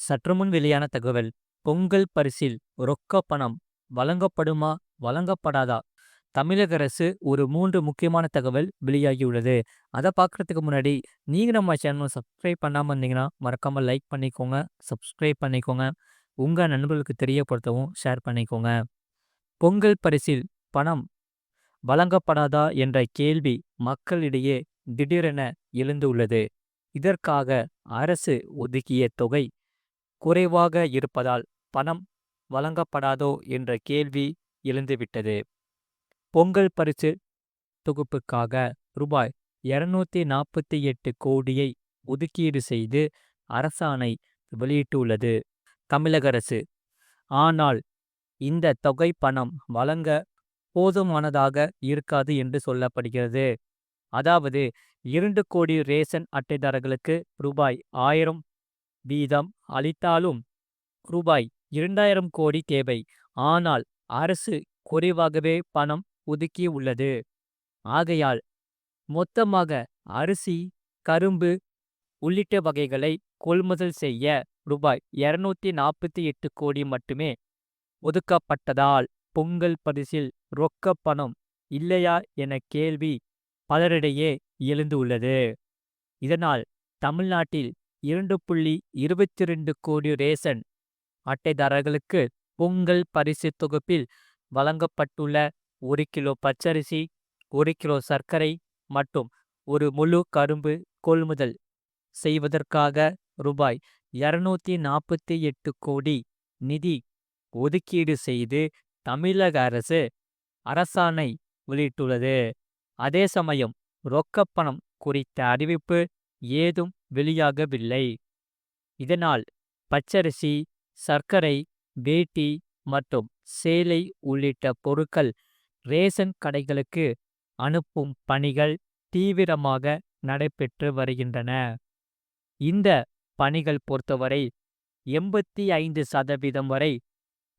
சற்றுமுன் வெளியான தகவல் பொங்கல் பரிசில் ரொக்க பணம் வழங்கப்படுமா வழங்கப்படாதா? தமிழக அரசு ஒரு மூன்று முக்கியமான தகவல் வெளியாகியுள்ளது. அதை பார்க்குறதுக்கு முன்னாடி நீங்கள் நம்ம சேனல் சப்ஸ்கிரைப் பண்ணாமல் இருந்தீங்கன்னா மறக்காமல் லைக் பண்ணிக்கோங்க சப்ஸ்கிரைப் பண்ணிக்கோங்க. உங்கள் நண்பர்களுக்கு தெரியப்படுத்தவும் ஷேர் பண்ணிக்கோங்க. பொங்கல் பரிசில் பணம் வழங்கப்படாதா என்ற கேள்வி மக்களிடையே திடீரென எழுந்துள்ளது. இதற்காக அரசு ஒதுக்கிய தொகை குறைவாக இருப்பதால் பணம் வழங்கப்படாதோ என்ற கேள்வி எழுந்துவிட்டது. பொங்கல் பரிசு தொகுப்புக்காக ரூபாய் இருநூத்தி நாற்பத்தி எட்டு கோடியை ஒதுக்கீடு செய்து அரசாணை வெளியிட்டுள்ளது. தமிழக அரசு ஆனால் இந்த தொகை பணம் வழங்க போதுமானதாக இருக்காது என்று சொல்லப்படுகிறது. அதாவது இரண்டு கோடி ரேஷன் அட்டைதாரர்களுக்கு ரூபாய் ஆயிரம் வீதம் அளித்தாலும் ரூபாய் இரண்டாயிரம் கோடி தேவை. ஆனால் அரசு குறைவாகவே பணம் ஒதுக்கி உள்ளது ஆகையால் மொத்தமாக அரிசி கரும்பு உள்ளிட்ட வகைகளை கொள்முதல் செய்ய ரூபாய் இருநூத்தி நாற்பத்தி எட்டு கோடி மட்டுமே ஒதுக்கப்பட்டதால் பொங்கல் பரிசில் ரொக்க பணம் இல்லையா என கேள்வி பலரிடையே எழுந்துள்ளது. இதனால் தமிழ்நாட்டில் இரண்டு புள்ளி இருபத்தி ரெண்டு கோடி ரேஷன் அட்டைதாரர்களுக்கு பொங்கல் பரிசு தொகுப்பில் வழங்கப்பட்டுள்ள ஒரு கிலோ பச்சரிசி ஒரு கிலோ சர்க்கரை மற்றும் ஒரு முழு கரும்பு கொள்முதல் செய்வதற்காக ரூபாய் இருநூத்தி நாற்பத்தி எட்டு கோடி நிதி ஒதுக்கீடு செய்து தமிழக அரசு அரசாணை வெளியிட்டுள்ளது. அதே சமயம் ரொக்கப்பணம் குறித்த அறிவிப்பு ஏதும் வெளியாகவில்லை. இதனால் பச்சரிசி சர்க்கரை வேட்டி மற்றும் சேலை உள்ளிட்ட பொருட்கள் ரேஷன் கடைகளுக்கு அனுப்பும் பணிகள் தீவிரமாக நடைபெற்று வருகின்றன. இந்த பணிகள் பொறுத்தவரை எண்பத்தி ஐந்து சதவீதம் வரை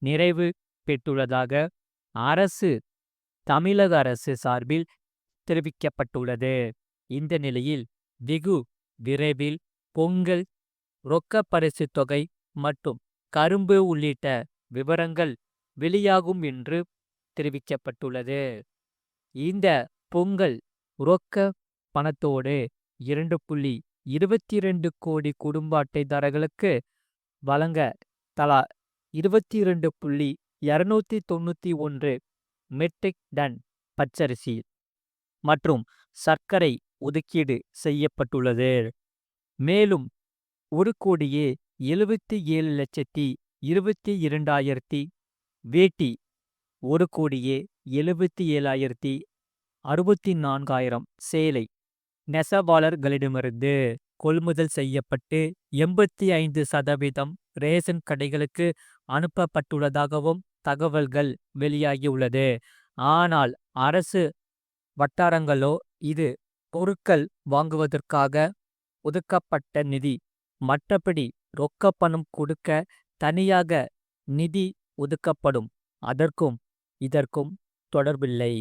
நிறைவு பெற்றுள்ளதாக அரசு தமிழக அரசு சார்பில் தெரிவிக்கப்பட்டுள்ளது. இந்த நிலையில் வெகு விரைவில் பொங்கல் ரொக்க பரிசு தொகை மற்றும் கரும்பு உள்ளிட்ட விவரங்கள் வெளியாகும் என்று தெரிவிக்கப்பட்டுள்ளது. இந்த பொங்கல் ரொக்க பணத்தோடு இரண்டு புள்ளி இருபத்தி ரெண்டு கோடி குடும்ப அட்டைதாரர்களுக்கு வழங்க தலா இருபத்தி இரண்டு புள்ளி இருநூத்தி தொண்ணூத்தி ஒன்று மெட்ரிக் டன் பச்சரிசி மற்றும் சர்க்கரை ஒதுக்கீடு செய்யப்பட்டுள்ளது. மேலும் ஒரு கோடியே எழுபத்தி ஏழு லட்சத்தி இருபத்தி இரண்டாயிரத்தி வேட்டி ஒரு கோடியே எழுபத்தி ஏழாயிரத்தி அறுபத்தி நான்காயிரம் சேலை நெசவாளர்களிடமிருந்து கொள்முதல் செய்யப்பட்டு எண்பத்தி ஐந்து சதவீதம் ரேஷன் கடைகளுக்கு அனுப்பப்பட்டுள்ளதாகவும் தகவல்கள் வெளியாகியுள்ளது. ஆனால் அரசு வட்டாரங்களோ இது பொருட்கள் வாங்குவதற்காக ஒதுக்கப்பட்ட நிதி. மற்றபடி ரொக்க பணம் கொடுக்க தனியாக நிதி ஒதுக்கப்படும். அதற்கும் இதற்கும் தொடர்பில்லை.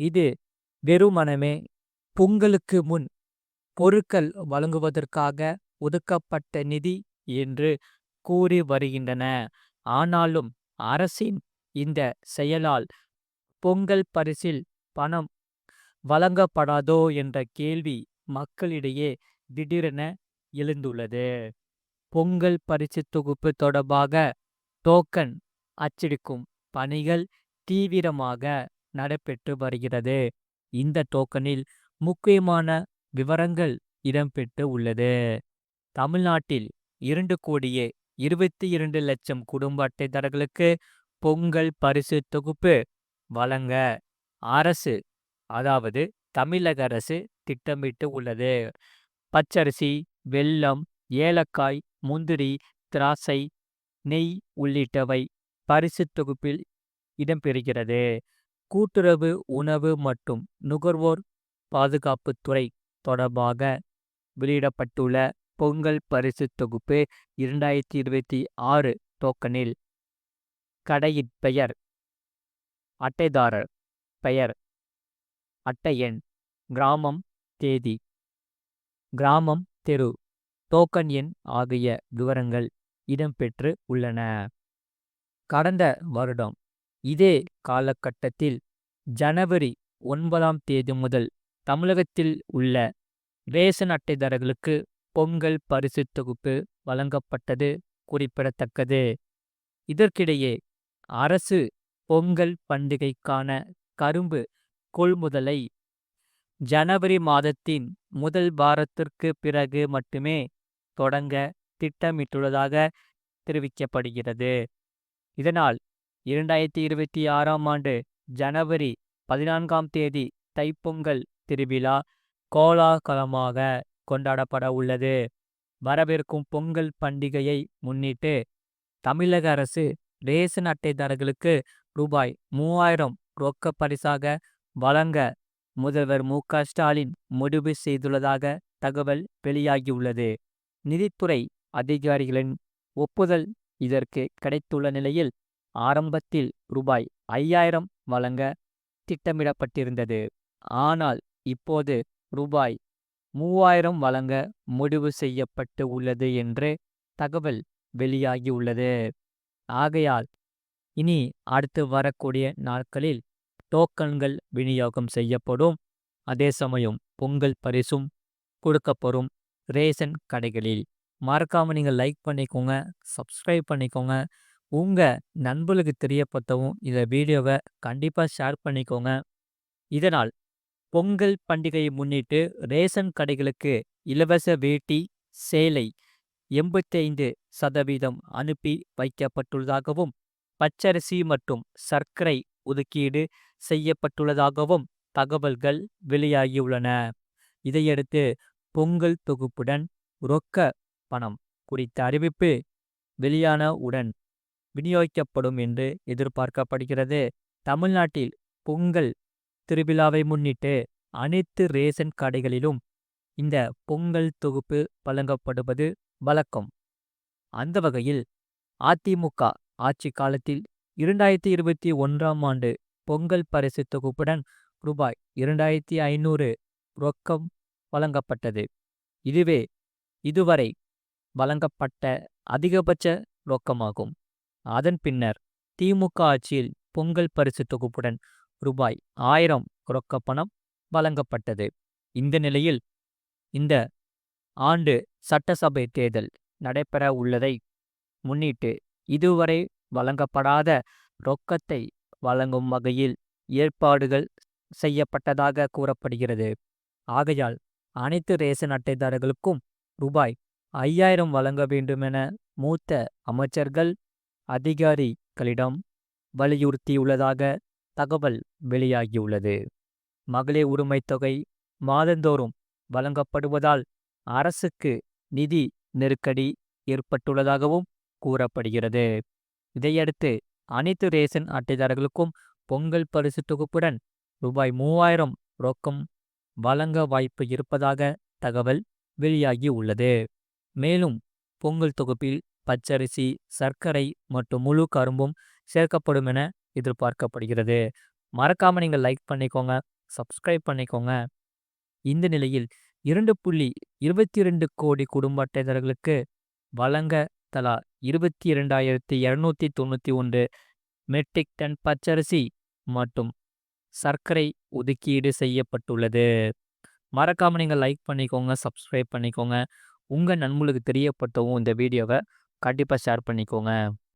இது வெறுமனமே பொங்கலுக்கு முன் பொருட்கள் வழங்குவதற்காக ஒதுக்கப்பட்ட நிதி என்று கூறி வருகின்றன. ஆனாலும் அரசின் இந்த செயலால் பொங்கல் பரிசில் பணம் வழங்கப்படாதோ என்ற கேள்வி மக்களிடையே திடீரென எழுந்துள்ளது. பொங்கல் பரிசு தொகுப்பு தொடர்பாக டோக்கன் அச்சடிக்கும் பணிகள் தீவிரமாக நடைபெற்று வருகிறது. இந்த டோக்கனில் முக்கியமான விவரங்கள் இடம்பெற்று உள்ளது. தமிழ்நாட்டில் இரண்டு கோடியே இருபத்தி இரண்டு லட்சம் குடும்ப அட்டைதாரர்களுக்கு பொங்கல் பரிசு தொகுப்பு வழங்க அரசு அதாவது தமிழக அரசு திட்டமிட்டு உள்ளது. பச்சரிசி வெல்லம் ஏலக்காய் முந்திரி திராட்சை நெய் உள்ளிட்டவை பரிசு தொகுப்பில் இடம்பெறுகிறது. கூட்டுறவு உணவு மற்றும் நுகர்வோர் பாதுகாப்புத்துறை தொடர்பாக வெளியிடப்பட்டுள்ள பொங்கல் பரிசு தொகுப்பு இரண்டாயிரத்தி இருபத்தி ஆறு டோக்கனில் கடையின் பெயர் அட்டைதாரர் பெயர் அட்டை எண் கிராமம் தேதி கிராமம் தெரு டோக்கன் எண் ஆகிய விவரங்கள் இடம்பெற்று உள்ளன. கடந்த வருடம் இதே காலகட்டத்தில் ஜனவரி ஒன்பதாம் தேதி முதல் தமிழகத்தில் உள்ள ரேஷன் அட்டைதாரர்களுக்கு பொங்கல் பரிசு தொகுப்பு வழங்கப்பட்டது குறிப்பிடத்தக்கது. இதற்கிடையே அரசு பொங்கல் பண்டிகைக்கான கரும்பு கொள்முதலை ஜனவரி மாதத்தின் முதல் வாரத்திற்கு பிறகு மட்டுமே தொடங்க திட்டமிட்டுள்ளதாக தெரிவிக்கப்படுகிறது. இதனால் இரண்டாயிரத்தி இருபத்தி ஆறாம் ஆண்டு ஜனவரி பதினான்காம் தேதி தைப்பொங்கல் திருவிழா கோலாகலமாக கொண்டாடப்பட உள்ளது. வரவிருக்கும் பொங்கல் பண்டிகையை முன்னிட்டு தமிழக அரசு ரேசன் அட்டைதாரர்களுக்கு ரூபாய் மூவாயிரம் ரொக்க பரிசாக வழங்க முதல்வர் மு க ஸ்டாலின் முடிவு செய்துள்ளதாக தகவல் வெளியாகியுள்ளது. நிதித்துறை அதிகாரிகளின் ஒப்புதல் இதற்கு கிடைத்துள்ள நிலையில் ஆரம்பத்தில் ரூபாய் ஐயாயிரம் வழங்க திட்டமிடப்பட்டிருந்தது. ஆனால் இப்போது ரூபாய் மூவாயிரம் வழங்க முடிவு செய்யப்பட்டு உள்ளது என்று தகவல் வெளியாகியுள்ளது. ஆகையால் இனி அடுத்து வரக்கூடிய நாட்களில் டோக்கன்கள் விநியோகம் செய்யப்படும். அதே சமயம் பொங்கல் பரிசும் கொடுக்கப்படும் ரேஷன் கடைகளில். மறக்காம நீங்க லைக் பண்ணிக்கோங்க சப்ஸ்கிரைப் பண்ணிக்கோங்க. உங்க நண்பர்களுக்கு தெரியப்பட்டவும் இந்த வீடியோவை கண்டிப்பா ஷேர் பண்ணிக்கோங்க. இதனால் பொங்கல் பண்டிகையை முன்னிட்டு ரேஷன் கடைகளுக்கு இலவச வேட்டி சேலை எண்பத்தைந்து சதவீதம் அனுப்பி வைக்கப்பட்டுள்ளதாகவும் பச்சரிசி மற்றும் சர்க்கரை ஒதுக்கீடு செய்யப்பட்டுள்ளதாகவும் தகவல்கள் வெளியாகியுள்ளன. இதையடுத்து பொங்கல் தொகுப்புடன் ரொக்க பணம் குறித்த அறிவிப்பு வெளியான உடன் விநியோகிக்கப்படும் என்று எதிர்பார்க்கப்படுகிறது. தமிழ்நாட்டில் பொங்கல் திருவிழாவை முன்னிட்டு அனைத்து ரேஷன் கடைகளிலும் இந்த பொங்கல் தொகுப்பு வழங்கப்படுவது வழக்கம். அந்த வகையில் அதிமுக ஆட்சி காலத்தில் இரண்டாயிரத்தி இருபத்தி ஒன்றாம் ஆண்டு பொங்கல் பரிசு தொகுப்புடன் ரூபாய் இரண்டாயிரத்தி ஐநூறு ரொக்கம் வழங்கப்பட்டது. இதுவே இதுவரை வழங்கப்பட்ட அதிகபட்ச ரொக்கமாகும். அதன் பின்னர் திமுக ஆட்சியில் பொங்கல் பரிசு தொகுப்புடன் ரூபாய் ஆயிரம் ரொக்க பணம் வழங்கப்பட்டது. இந்த நிலையில் இந்த ஆண்டு சட்டசபை தேர்தல் நடைபெற உள்ளதை முன்னிட்டு இதுவரை வழங்கப்படாத ரொக்கத்தை வழங்கும் வகையில் ஏற்பாடுகள் செய்யப்பட்டதாக கூறப்படுகிறது. ஆகையால் அனைத்து ரேஷன் அட்டைதாரர்களுக்கும் ரூபாய் ஐயாயிரம் வழங்க வேண்டுமென மூத்த அமைச்சர்கள் அதிகாரிகளிடம் வலியுறுத்தியுள்ளதாக தகவல் வெளியாகியுள்ளது. மகளிர் உரிமைத் தொகை மாதந்தோறும் வழங்கப்படுவதால் அரசுக்கு நிதி நெருக்கடி ஏற்பட்டுள்ளதாகவும் கூறப்படுகிறது. இதையடுத்து அனைத்து ரேஷன் அட்டைதாரர்களுக்கும் பொங்கல் பரிசு தொகுப்புடன் ரூபாய் மூவாயிரம் ரொக்கம் வழங்க வாய்ப்பு இருப்பதாக தகவல் வெளியாகி உள்ளது. மேலும் பொங்கல் தொகுப்பில் பச்சரிசி சர்க்கரை மற்றும் முழு கரும்பும் சேர்க்கப்படும் என எதிர்பார்க்கப்படுகிறது. மறக்காம நீங்க லைக் பண்ணிக்கோங்க சப்ஸ்கிரைப் பண்ணிக்கோங்க. இந்த நிலையில் இரண்டு புள்ளி இருபத்தி இரண்டு கோடி குடும்ப அட்டைதாரர்களுக்கு வழங்க தலா இருபத்தி இரண்டாயிரத்தி இருநூத்தி தொண்ணூற்றி ஒன்று மெட்ரிக் டன் பச்சரிசி மற்றும் சர்க்கரை ஒதுக்கீடு செய்யப்பட்டுள்ளது. மறக்காமல் நீங்கள் லைக் பண்ணிக்கோங்க சப்ஸ்கிரைப் பண்ணிக்கோங்க. உங்கள் நண்பர்களுக்கு தெரியப்படுத்தவும் இந்த வீடியோவை கண்டிப்பாக ஷேர் பண்ணிக்கோங்க.